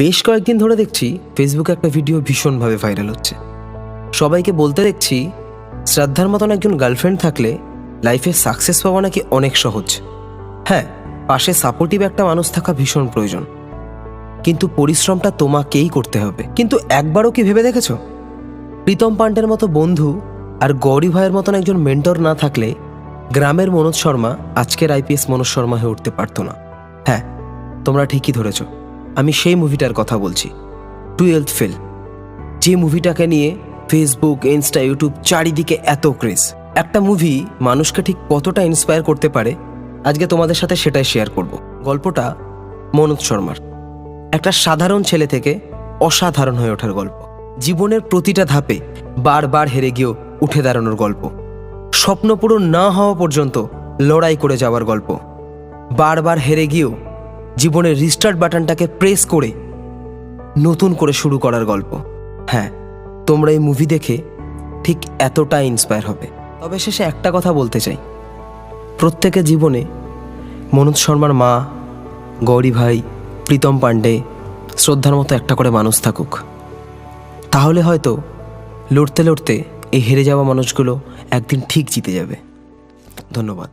বেশ কয়েকদিন ধরে দেখছি ফেসবুকে একটা ভিডিও ভীষণভাবে ভাইরাল হচ্ছে। সবাইকে বলতে দেখছি, শ্রদ্ধার মতন একজন গার্লফ্রেন্ড থাকলে লাইফে সাকসেস পাওয়া নাকি অনেক সহজ। হ্যাঁ পাশে সাপোর্টিভ একটা মানুষ থাকা ভীষণ প্রয়োজন। কিন্তু পরিশ্রমটা তোমাকেই করতে হবে। কিন্তু একবারও কি ভেবে দেখেছ? প্রীতম পাণ্ডের মতো বন্ধু আর গৌরী ভাইয়ের মতন একজন মেন্টর না থাকলে গ্রামের মনোজ শর্মা আজকের আইপিএস মনোজ শর্মা হয়ে উঠতে পারতো না। হ্যাঁ তোমরা ঠিকই ধরেছ। আমি সেই মুভিটার কথা বলছি। টুয়েলথ ফেল যে মুভিটাকে নিয়ে ফেসবুক ইনস্টা ইউটিউব চারিদিকে এত ক্রেজ একটা মুভি মানুষকে ঠিক কতটা ইন্সপায়ার করতে পারে, আজকে তোমাদের সাথে সেটাই শেয়ার করব। গল্পটা মনোজ শর্মার। একটা সাধারণ ছেলে থেকে অসাধারণ হয়ে ওঠার গল্প। জীবনের প্রতিটা ধাপে বারবার হেরে গিয়েও উঠে দাঁড়ানোর গল্প। স্বপ্ন পূরণ না হওয়া পর্যন্ত লড়াই করে যাওয়ার গল্প। বারবার হেরে গিয়েও জীবনের রিস্টার্ট বাটনটাকে প্রেস করে নতুন করে শুরু করার গল্প। হ্যাঁ তোমরা এই মুভি দেখে ঠিক এতটা ইন্সপায়ার হবে। তবে শেষে একটা কথা বলতে চাই। প্রত্যেকের জীবনে মনোজ শর্মার মা, গৌরী ভাই, প্রীতম পাণ্ডে শ্রদ্ধার মতো একটা করে মানুষ থাকুক। তাহলে হয়তো লড়তে লড়তে এই হেরে যাওয়া মানুষগুলো একদিন ঠিক জিতে যাবে। ধন্যবাদ।